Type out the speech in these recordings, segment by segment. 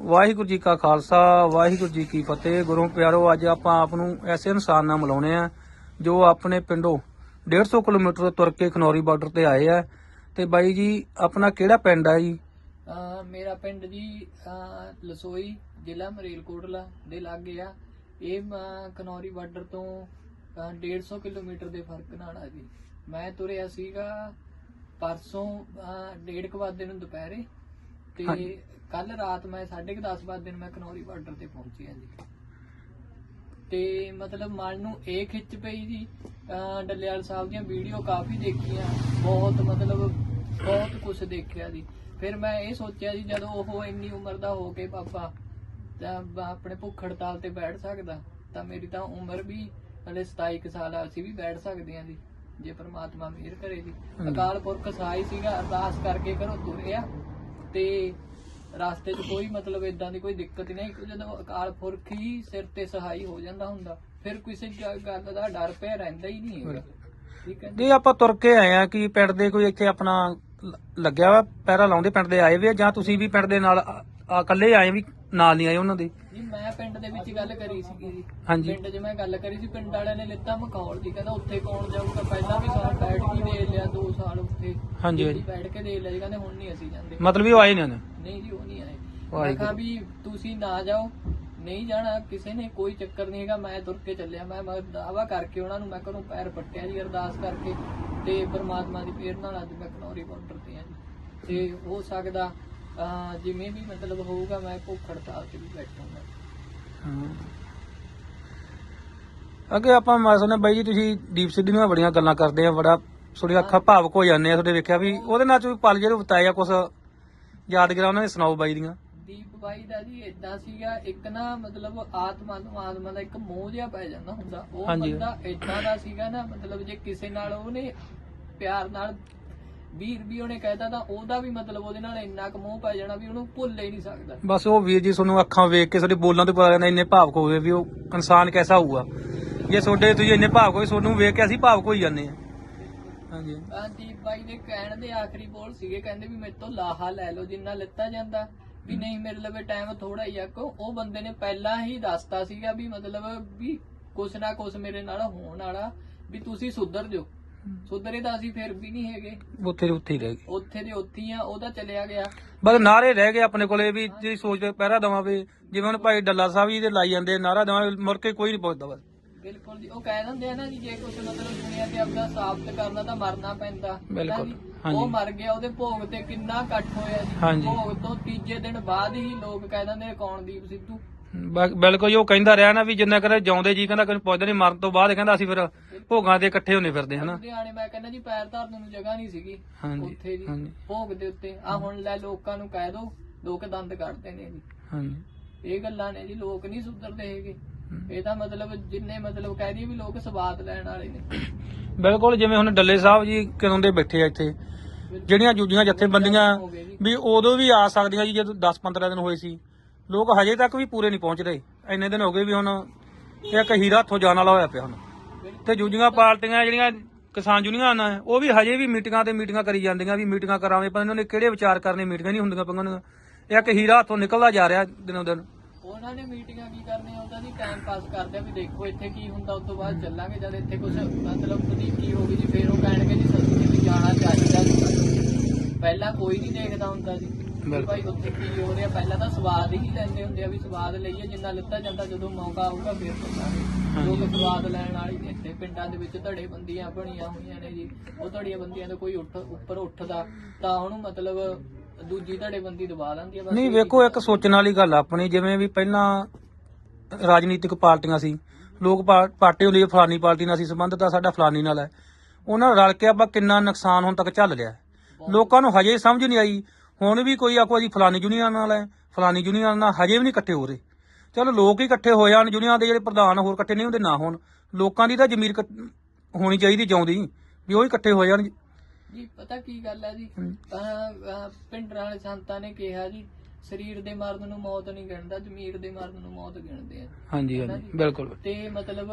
ਵਾਹਿਗੁਰੂ ਜੀ ਕਾ ਖਾਲਸਾ, ਵਾਹਿਗੁਰੂ ਜੀ ਕੀ ਫਤਿਹ। ਗੁਰੂ ਪਿਆਰੋ, ਅੱਜ ਆਪਾਂ ਆਪ ਨੂੰ ਐਸੇ ਇਨਸਾਨ ਨਾਲ ਮਿਲਾਉਣੇ ਆ, ਜੋ ਆਪਣੇ ਪਿੰਡੋਂ 150 ਕਿਲੋਮੀਟਰ ਤੁਰ ਕੇ ਖਨੌਰੀ ਬਾਰਡਰ ਤੇ ਆਏ ਆ। ਤੇ ਬਾਈ ਜੀ, ਆਪਣਾ ਕਿਹੜਾ ਪਿੰਡ ਆ ਜੀ? ਮੇਰਾ ਪਿੰਡ ਜੀ ਲਸੋਈ ਜ਼ਿਲ੍ਹਾ ਮਰੇਲਕੋਟਲਾ ਦੇ ਲਾਗੇ ਆ। ਇਹ ਖਨੌਰੀ ਬਾਰਡਰ ਤੋਂ, ਅਹ 150 ਕਿਲੋਮੀਟਰ ਦੇ ਫ਼ਰਕ ਨਾਲ ਆ ਜੀ। ਮੈਂ ਤੁਰਿਆ ਸੀਗਾ ਪਰਸੋਂ, ਅਹ ਡੇਢ ਕੁ ਵਜੇ ਨੂੰ ਦੁਪਹਿਰੇ। ਤੇ ਹਾਂਜੀ। ਕੱਲ ਰਾਤ ਮੈਂ 10:30 ਵਜੇ ਨੂੰ ਮੈਂ ਕਨੌਰੀ ਬਾਰਡਰ ਤੇ ਪਹੁੰਚਿਆ ਜੀ ਤੇ ਮਤਲਬ ਮਨ ਨੂੰ ਇਹ ਖਿੱਚ ਪਈ ਜੀ ਅਹ ਡੱਲੇਵਾਲ ਸਾਹਿਬ ਦੀਆਂ ਵੀਡੀਓ ਕਾਫੀ ਦੇਖੀਆਂ ਬਹੁਤ ਮਤਲਬ ਬਹੁਤ ਕੁਝ ਦੇਖਿਆ ਜੀ ਫਿਰ ਮੈਂ ਇਹ ਸੋਚਿਆ ਜੀ ਜਦੋਂ ਉਹ ਇੰਨੀ ਉਮਰ ਦਾ ਹੋ ਕੇ ਪਾਪਾ ਤਾਂ ਬ- ਆਪਣੇ ਭੁੱਖ ਹੜਤਾਲ ਤੇ ਬੈਠ ਸਕਦਾ ਤਾਂ ਮੇਰੀ ਤਾਂ ਉਮਰ ਵੀ ਹਲੇ 27 ਕੁ ਸਾਲ ਆ ਅਸੀਂ ਵੀ ਬੈਠ ਸਕਦੇ ਹਾਂ ਜੀ ਜੇ ਪ੍ਰਮਾਤਮਾ ਮਿਹਰ ਕਰੇ ਜੀ। ਅਕਾਲ ਪੁਰਖ ਸਹਾਈ ਸੀਗਾ ਅਰਦਾਸ ਕਰਕੇ ਘਰੋਂ ਤੁਰਿਆ ਤੇ ਰਾਸਤੇ 'ਚ ਕੋਈ ਮਤਲਬ ਇਦਾਂ ਦੀ ਕੋਈ ਦਿੱਕਤ ਨਹੀਂ ਕਿ ਜਦੋਂ ਅਕਾਲ ਪੁਰਖ ਹੀ ਸਿਰ ਤੇ ਸਹਾਈ ਹੋ ਜਾਂਦਾ ਹੁੰਦਾ, ਫਿਰ ਕਿਸੇ ਗੱਲ ਦਾ ਡਰ ਪਿਆ ਰਹਿੰਦਾ ਹੀ ਨਹੀਂ ਹੈਗਾ। ਠੀਕ ਹੈ ਜੀ? ਆਪਾਂ ਤੁਰ ਕੇ ਆਏ ਆ ਕਿ ਪਿੰਡ ਦੇ ਕੋਈ ਇੱਥੇ ਆਪਣਾ ਲੱਗਿਆ ਵਾ, ਪੈਰਾ ਲਾਉਂਦੇ ਪਿੰਡ ਦੇ ਆਏ ਵੇ ਜਾਂ ਤੁਸੀਂ ਵੀ ਪਿੰਡ ਦੇ ਨਾਲ ਇਕੱਲੇ ਆਏ ਵੀ ਨਾਲ ਨਹੀਂ ਆਏ ਉਹਨਾਂ ਦੇ? ਜੀ ਮੈਂ ਪਿੰਡ ਦੇ ਵਿੱਚ ਗੱਲ ਕਰੀ ਸੀਗੀ ਜੀ। ਹਾਂਜੀ। ਪਿੰਡ 'ਚ ਮੈਂ ਗੱਲ ਕਰੀ ਸੀ ਪਿੰਡ ਵਾਲਿਆਂ ਨੇ ਲਿੱਤਾ ਮਖੌਲ ਦੀ ਕਹਿੰਦਾ ਉੱਥੇ ਕੌਣ ਜਾਊਗਾ? ਪਹਿਲਾਂ ਵੀ ਸਾਲ ਬੈਠ ਕੇ ਦੇ ਲਿਆ 2 ਸਾਲ ਉੱਥੇ। ਹਾਂਜੀ, ਦਿੱਲੀ ਹਾਂਜੀ। ਬੈਠ ਕੇ ਦੇ ਲਿਆ ਜੀ ਕਹਿੰਦੇ ਹੁਣ ਨਹੀਂ ਅਸੀਂ ਜਾਂਦੇ। ਮਤਲਬ ਵੀ ਉਹ ਆਏ ਨਹੀਂ ਉਹਨੇ? ਨਹੀਂ ਜੀ ਉਹ ਨਹੀਂ ਆਏ। ਉਹ ਮੈਂ ਆਏ ਕਿਹਾ ਵੀ ਤੁਸੀਂ ਨਾ ਜਾਓ ਨਹੀਂ ਜਾਣਾ ਕਿਸੇ ਨੇ ਕੋਈ ਚੱਕਰ ਨਹੀਂ ਹੈਗਾ ਮੈਂ ਤੁਰ ਕੇ ਚੱਲਿਆ। ਮੈਂ ਮੈਂ ਦਾਵਾ ਕਰਕੇ ਉਹਨਾਂ ਨੂੰ ਮੈਂ ਘਰੋਂ ਪੈਰ ਪੱਟਿਆ ਜੀ ਅਰਦਾਸ ਕਰਕੇ ਤੇ ਪ੍ਰਮਾਤਮਾ ਦੀ ਮਿਹਰ ਨਾਲ ਅੱਜ ਮੈਂ ਕਨੌਰੀ ਬਾਰਡਰ ਤੇ ਆ ਜੀ। ਤੇ ਹੋ ਸਕਦਾ ਜਿਵੇਂ ਵੀ ਮਤਲਬ ਹੋਊਗਾ ਮੈਂ ਭੁੱਖ ਹੜਤਾਲ ਤੇ ਵੀ ਬੈਠੂੰਗਾ। ਅੱਗੇ ਆਪਾਂ ਮੈਂ ਸੁਣਿਆ ਬਾਈ ਜੀ ਤੁਸੀਂ ਦੀਪ ਸਿੱਧੂ ਨਾਲ ਬੜੀਆਂ ਗੱਲਾਂ ਕਰਦੇ ਆ ਬੜਾ ਥੋੜੀ ਅੱਖਾਂ ਭਾਵਕ ਹੋ ਜਾਂਦੇ ਆ ਤੁਹਾਡੇ ਵੇਖਿਆ ਵੀ ਉਹਦੇ ਨਾਲ ਤੁਸੀਂ ਪਲ ਜਿਹੜੇ ਬਤਾਏ ਆ ਕੁਝ ਯਾਦਗਾਰਾਂ ਉਹਨਾਂ ਨੇ ਸੁਣਾਓ ਬਾਈ ਦੀਆਂ? ਦੀਪ ਬਾਈ ਦਾ ਜੀ ਇਦਾਂ ਸੀਗਾ ਇੱਕ ਨਾ ਮਤਲਬ ਆਤਮਾ ਨੂੰ ਆਤਮਾ ਦਾ ਇੱਕ ਮੋਹ ਜਿਹਾ ਪੈ ਜਾਂਦਾ ਹੁੰਦਾ। ਉਹ। ਬੰਦਾ ਇਦਾਂ ਦਾ ਸੀਗਾ ਨਾ ਮਤਲਬ ਜੇ ਕਿਸੇ ਨਾਲ ਉਹਨੇ ਪਿਆਰ ਨਾਲ ਵੀਰ ਵੀ ਉਹਨੇ ਕਹਿਤਾ ਤਾਂ ਉਹਦਾ ਵੀ ਮਤਲਬ ਉਹਦੇ ਨਾਲ ਇੰਨਾ ਕੁ ਮੋਹ ਪੈ ਜਾਣਾ ਵੀ ਉਹਨੂੰ ਭੁੱਲ ਹੀ ਨਹੀਂ ਸਕਦਾ। ਬਸ ਉਹ ਵੀਰ ਜੀ ਤੁਹਾਨੂੰ ਅੱਖਾਂ ਵੇਖ ਕੇ ਤੁਹਾਡੇ ਬੋਲਾਂ ਤੋਂ ਪਤਾ ਲੱਗਦਾ ਇੰਨੇ ਭਾਵਕ ਹੋਵੇ ਵੀ ਉਹ ਇਨਸਾਨ ਕੈਸਾ ਹੋਊਗਾ। ਜੇ ਤੁਹਾਡੇ ਤੁਸੀਂ ਇੰਨੇ ਭਾਵਕ ਹੋਏ ਤੁਹਾਨੂੰ ਵੇਖ ਕੇ ਅਸੀਂ ਭਾਵਕ ਹੋਈ ਜਾਂਦੇ ਆ ਹਾਂਜੀ। ਦੀਪ ਬਾਈ ਦੇ ਕਹਿਣ ਦੇ ਆਖਰੀ ਬੋਲ ਸੀਗੇ ਕਹਿੰਦੇ ਵੀ ਮੇਰੇ ਤੋਂ ਲਾਹਾ ਲੈ ਲਓ ਜਿੰਨਾ ਲਿੱਤਾ ਜਾਂਦਾ। ਵੀ ਨਹੀਂ ਮੇਰੇ ਲਵੇ ਟਾਈਮ ਥੋੜਾ ਹੀ ਆ ਕੋ ਉਹ ਬੰਦੇ ਨੇ ਪਹਿਲਾਂ ਹੀ ਦੱਸਤਾ ਸੀਗਾ ਵੀ ਮਤਲਬ ਵੀ ਕੁਛ ਨਾ ਕੁਛ ਮੇਰੇ ਨਾਲ ਹੋਣ ਵਾਲਾ ਵੀ ਤੁਸੀਂ ਸੁਧਰ ਜਾਓ। ਸੁਧਰੇ ਤਾਂ ਅਸੀਂ ਫਿਰ ਵੀ ਨਹੀਂ ਹੈਗੇ। ਉੱਥੇ ਦੇ ਉੱਥੇ ਹੀ ਰਹਿ ਗਏ। ਉੱਥੇ ਦੇ ਉੱਥੇ ਹੀ ਆ ਉਹਦਾ ਚਲਿਆ ਗਿਆ। ਬਸ ਨਾਰੇ ਰਹਿ ਗਏ ਆਪਣੇ ਕੋਲੇ ਵੀ ਜੇ ਸੋਚ ਕੇ ਪਹਿਰਾ ਦਵਾਂਵੇ ਜਿਵੇਂ ਹੁਣ ਭਾਈ ਡੱਲਾ ਸਾਹਿਬ ਜੀ ਦੇ ਲਾਈ ਜਾਂਦੇ ਨਾਰਾ ਦਵਾਂਗੇ ਮੁੜ ਕੇ ਕੋਈ ਨਹੀਂ ਪੁੱਛਦਾ ਬਸ। ਬਿਲਕੁਲ ਜੀ ਉਹ ਕਹਿ ਦਿੰਦੇ ਆ ਨਾ ਜੀ ਜੇ ਕੁਛ ਮਤਲਬ ਦੁਨੀਆ ਤੇ ਆਪਦਾ ਸਾਬਤ ਕਰਨਾ ਤਾਂ ਮਰਨਾ ਪੈਂਦਾ। ਬਿਲਕੁਲ, ਤਾਂ। ਉਹ ਮਰ ਗਿਆ ਉਹਦੇ ਭੋਗ ਤੇ ਕਿੰਨਾ ਇਕੱਠ ਹੋਇਆ ਜੀ। ਭੋਗ ਤੋਂ ਤੀਜੇ ਦਿਨ ਬਾਅਦ ਹੀ ਲੋਕ ਕਹਿ ਦਿੰਦੇ ਕੌਣ ਦੀਪ ਸਿੱਧੂ? ਬ- ਬਿਲਕੁਲ ਜੀ ਉਹ ਕਹਿੰਦਾ ਰਿਹਾ ਨਾ ਵੀ ਜਿੰਨਾ ਕਰ ਜਾਉਂਦੇ ਜੀ ਕਹਿੰਦਾ ਕੋਈ ਪੁੱਛਦੇ ਨਹੀਂ ਮਰਨ ਤੋਂ ਬਾਅਦ ਕਹਿੰਦਾ ਅਸੀਂ ਫਿਰ ਭੋਗਾਂ ਤੇ ਇਕੱਠੇ ਹੁੰਨੇ ਫਿਰਦੇ ਹਨਾ। ਲੁਧਿਆਣੇ ਮੈਂ ਕਹਿੰਦਾ ਜੀ ਪੈਰ ਧਰਨ ਨੂੰ ਜਗ੍ਹਾ ਨਹੀਂ ਸੀਗੀ। ਹਾਂਜੀ, ਉੱਥੇ ਜੀ ਹਾਂਜੀ। ਭੋਗ ਦੇ ਉੱਤੇ। ਆ ਹੁਣ ਲੈ ਲੋਕਾਂ ਨੂੰ ਕਹਿ ਦੋ ਲੋਕ ਦੰਦ ਕੱਢਦੇ ਨੇ ਜੀ। ਹਾਂਜੀ। ਇਹ ਗੱਲਾਂ ਨੇ ਜੀ ਲੋਕ ਨਹੀਂ ਸੁਧਰਦੇ ਹੈਗੇ। ਇਹ ਤਾਂ ਮਤਲਬ ਜਿੰਨੇ ਮਤਲਬ ਕਹਿ ਦਈਏ ਵੀ ਲੋਕ ਸਵਾਦ ਲੈਣ ਵਾਲੇ ਨੇ। ਬਿਲਕੁਲ ਜਿਵੇਂ ਹੁਣ ਡੱਲੇ ਸਾਹਿਬ ਜੀ ਕਦੋਂ ਦੇ ਬੈਠੇ ਆ ਇੱਥੇ ਜਿਹੜੀਆਂ ਜੂਜੀਆਂ ਜਥੇਬੰਦੀਆਂ ਹੋ ਗਏ ਜੀ। ਵੀ ਉਦੋਂ ਵੀ ਆ ਸਕਦੀਆਂ ਜੀ ਜਦੋਂ 10-15 ਦਿਨ ਹੋਏ ਸੀ। ਲੋਕ ਹਜੇ ਤੱਕ ਵੀ ਪੂਰੇ ਨਹੀਂ ਪਹੁੰਚ ਰਹੇ ਇੰਨੇ ਦਿਨ ਹੋ ਗਏ ਵੀ ਹੁਣ ਇੱਕ ਹੀਰਾ ਹੱਥੋਂ ਜਾਣ ਵਾਲਾ ਹੋਇਆ ਪਿਆ ਹੁਣ। ਤੇ ਜੂਜੀਆਂ ਪਾਰਟੀਆਂ ਜਿਹੜੀਆਂ ਕਿਸਾਨ ਯੂਨੀਅਨ ਆ ਉਹ ਵੀ ਹਜੇ ਵੀ ਮੀਟਿੰਗਾਂ ਤੇ ਮੀਟਿੰਗਾਂ ਕਰੀ ਜਾਂਦੀਆਂ ਵੀ ਮੀਟਿੰਗਾਂ ਕਰਾਵੇਂ ਪਰ ਇਹਨਾਂ ਨੇ ਕਿਹੜੇ ਵਿਚਾਰ ਕਰਨੇ, ਮੀਟਿੰਗਾਂ ਨਹੀਂ ਹੁੰਦੀਆਂ ਪਈਆਂ ਉਹਨਾਂ ਇੱਕ ਹੀਰਾ ਹੱਥੋਂ ਨਿਕਲਦਾ ਜਾ ਰਿਹਾ ਦਿਨੋਂ ਦਿਨ। ਉਹਨਾਂ ਨੇ ਮੀਟਿੰਗਾਂ ਕੀ ਕਰਨੀਆਂ ਉਹਦਾ ਜੀ ਟਾਈਮ ਪਾਸ ਕਰਦੇ ਆ ਵੀ ਦੇਖੋ ਇੱਥੇ ਕੀ ਹੁੰਦਾ, ਉਸ ਤੋਂ ਬਾਅਦ ਚੱਲਾਂਗੇ ਜਦ ਇੱਥੇ ਕੁਝ ਮਤਲਬ ਵਧੀਕੀ ਹੋ ਗਈ ਜੀ, ਫੇਰ ਉਹ ਕਹਿਣਗੇ ਜੀ ਸੱਚੀ ਵੀ ਜਾਣਾ ਚਾਹੀਦਾ ਪਹਿਲਾਂ ਕੋਈ ਨਹੀਂ ਦੇਖਦਾ ਹੁੰਦਾ ਜੀ। ਵੀ ਬਿਲਕੁਲ। ਭਾਈ ਉੱਥੇ ਕੀ ਹੋ ਰਿਹਾ? ਪਹਿਲਾਂ ਤਾਂ ਸਵਾਦ ਹੀ ਲੈਂਦੇ ਹੁੰਦੇ ਆ ਵੀ ਸਵਾਦ ਲਈਏ ਜਿੰਨਾ ਲਿੱਤਾ ਜਾਂਦਾ ਜਦੋਂ ਮੌਕਾ ਆਊਗਾ ਫੇਰ ਚੱਲਾਂਗੇ ਲੋਕ ਸਵਾਦ ਲੈਣ ਵਾਲੀ ਨੇ ਇੱਥੇ ਪਿੰਡਾਂ ਦੇ ਵਿੱਚ ਧੜੇ ਬੰਦੀਆਂ ਬਣੀਆਂ ਹੋਈਆਂ ਨੇ ਜੀ। ਉਹ ਧੜੀਆਂ ਬੰਦੀਆਂ ਦਾ ਕੋਈ ਉੱਠ ਉੱਪਰ ਉੱਠਦਾ ਤਾਂ ਉਹਨੂੰ ਮਤਲਬ ਦੂਜੀ ਧੜੇ ਬੰਦੀ ਦਬਾ ਲੈਂਦੀ ਆ ਬਸ। ਨਹੀਂ ਵੇਖੋ ਇੱਕ ਸੋਚਣ ਵਾਲੀ ਗੱਲ ਆਪਣੀ ਜਿਵੇਂ ਵੀ ਪਹਿਲਾਂ ਰਾਜਨੀਤਿਕ ਪਾਰਟੀਆਂ ਸੀ ਲੋਕ ਪਾਰਟੀ ਹੁੰਦੀ ਹੈ ਫਲਾਨੀ ਪਾਰਟੀ ਨਾਲ ਸੀ ਸੰਬੰਧਤ ਆ ਸਾਡਾ ਫਲਾਨੀ ਨਾਲ ਹੈ। ਉਹਨਾਂ ਰਲ ਕੇ ਆਪਾਂ ਕਿੰਨਾ ਨੁਕਸਾਨ ਹੁਣ ਤੱਕ ਝੱਲ ਲਿਆ ਲੋਕਾਂ ਨੂੰ ਹਜੇ ਸਮਝ ਨਹੀਂ ਆਈ ਹੁਣ ਵੀ ਕੋਈ ਆਖੋ ਜੀ ਫਲਾਨੀ ਯੂਨੀਅਨ ਨਾਲ ਹੈ ਫਲਾਨੀ ਯੂਨੀਅਨ ਨਾਲ ਹਜੇ ਵੀ ਨਹੀਂ ਇਕੱਠੇ ਹੋ ਰਹੇ। ਚਲੋ ਲੋਕ ਹੀ ਇਕੱਠੇ ਹੋ ਜਾਣ ਯੂਨੀਅਨ ਦੇ ਜਿਹੜੇ ਪ੍ਰਧਾਨ ਹੋਰ ਇਕੱਠੇ ਨਹੀਂ ਹੁੰਦੇ ਨਾ ਹੋਣ। ਲੋਕਾਂ ਦੀ ਤਾਂ ਜ਼ਮੀਰ ਹੋਣੀ ਚਾਹੀਦੀ ਜਿਉਂਦੀ ਵੀ ਉਹ ਹੀ ਇਕੱਠੇ ਹੋ ਜਾਣ ਜੀ ਪਤਾ ਕੀ ਗੱਲ ਹੈ ਜੀ? ਪਿੰਡਰਾਂ ਵਾਲੇ ਸੰਤਾਂ ਨੇ ਕਿਹਾ ਜੀ ਸਰੀਰ ਦੇ ਮਰਨ ਨੂੰ ਮੌਤ ਨਹੀਂ ਗਿਣਦਾ ਜ਼ਮੀਰ ਦੇ ਮਰਨ ਨੂੰ ਮੌਤ ਗਿਣਦੇ ਆ। ਹਾਂਜੀ ਹਾਂਜੀ ਜੀ? ਬਿਲਕੁਲ। ਤੇ ਮਤਲਬ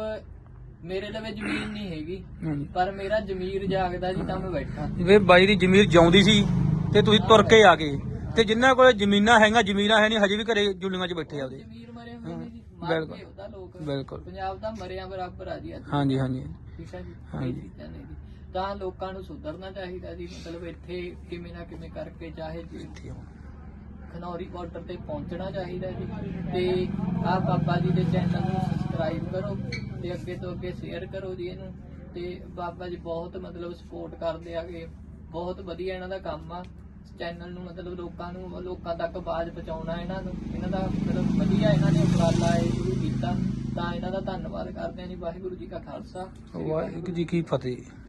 ਮੇਰੇ ਲਵੇ ਜ਼ਮੀਨ ਨਹੀਂ ਹੈਗੀ ਪਰ ਮੇਰਾ ਜ਼ਮੀਰ ਜਾਗਦਾ ਜੀ ਤਾਂ ਮੈਂ ਬੈਠਾ। ਵੇ ਬਾਈ ਦੀ ਜ਼ਮੀਰ ਜਿਉਂਦੀ ਸੀ। ਤੇ ਤੁਸੀਂ ਤੁਰ ਕੇ ਆ ਗਏ। ਤੇ ਜਿਨ੍ਹਾਂ ਕੋਲ ਜ਼ਮੀਨਾਂ ਹੈਗੀਆਂ ਜ਼ਮੀਨਾਂ ਹੈ ਨਹੀਂ ਹਜੇ ਵੀ ਘਰੇ ਜੁਲੀਆਂ 'ਚ ਬੈਠੇ ਆ ਉਹਦੇ। ਜ਼ਮੀਰ ਮਰੇ ਹੋਏ ਨੇ ਜੀ ਮਰ ਬਿਲਕੁਲ। ਗਏ ਉਹਦਾ ਲੋਕ। ਬਿਲਕੁਲ। ਪੰਜਾਬ ਦਾ ਮਰਿਆ ਬਰਾਬਰ ਆ ਜੀ ਅੱਜ ਹਾਂਜੀ ਹਾਂਜੀ। ਠੀਕ ਹੈ ਜੀ ਹਾਂਜੀ। ਇਹ ਚੀਜ਼ਾਂ ਨੇ ਜੀ। ਤਾਂ ਲੋਕਾਂ ਨੂੰ ਸੁਧਰਨਾ ਚਾਹੀਦਾ ਜੀ ਮਤਲਬ ਇੱਥੇ ਕਿਵੇਂ ਨਾ ਕਿਵੇਂ ਕਰਕੇ ਚਾਹੇ ਜੀ ਇੱਥੇ ਆਉਣ। ਖਨੌਰੀ ਬਾਰਡਰ ਤੇ ਪਹੁੰਚਣਾ ਚਾਹੀਦਾ ਜੀ। ਤੇ ਆ ਬਾਬਾ ਜੀ ਦੇ ਚੈਨਲ ਨੂੰ ਸਬਸਕ੍ਰਾਈਬ ਕਰੋ ਤੇ ਅੱਗੇ ਤੋਂ ਅੱਗੇ ਸ਼ੇਅਰ ਕਰੋ ਜੀ ਇਹਨੂੰ। ਤੇ ਬਾਬਾ ਜੀ ਬਹੁਤ ਮਤਲਬ ਸਪੋਰਟ ਕਰਦੇ ਆਗੇ। ਬਹੁਤ ਵਧੀਆ ਇਹਨਾਂ ਦਾ ਕੰਮ ਆ। ਚੈਨਲ ਨੂੰ, ਮਤਲਬ ਲੋਕਾਂ ਨੂੰ, ਲੋਕਾਂ ਤੱਕ ਆਵਾਜ਼ ਪਹੁੰਚਾਉਣਾ ਇਹਨਾਂ ਨੂੰ, ਇਹਨਾਂ ਦਾ ਮਤਲਬ ਵਧੀਆ ਇਹਨਾਂ ਨੇ ਉਪਰਾਲਾ ਇਹ ਸ਼ੁਰੂ ਕੀਤਾ, ਤਾਂ ਇਹਨਾਂ ਦਾ ਧੰਨਵਾਦ ਕਰਦੇ ਹਾਂ ਜੀ, ਵਾਹਿਗੁਰੂ ਜੀ ਕਾ ਖਾਲਸਾ। ਵਾਹਿਗੁਰੂ ਜੀ ਕੀ ਫਤਿਹ।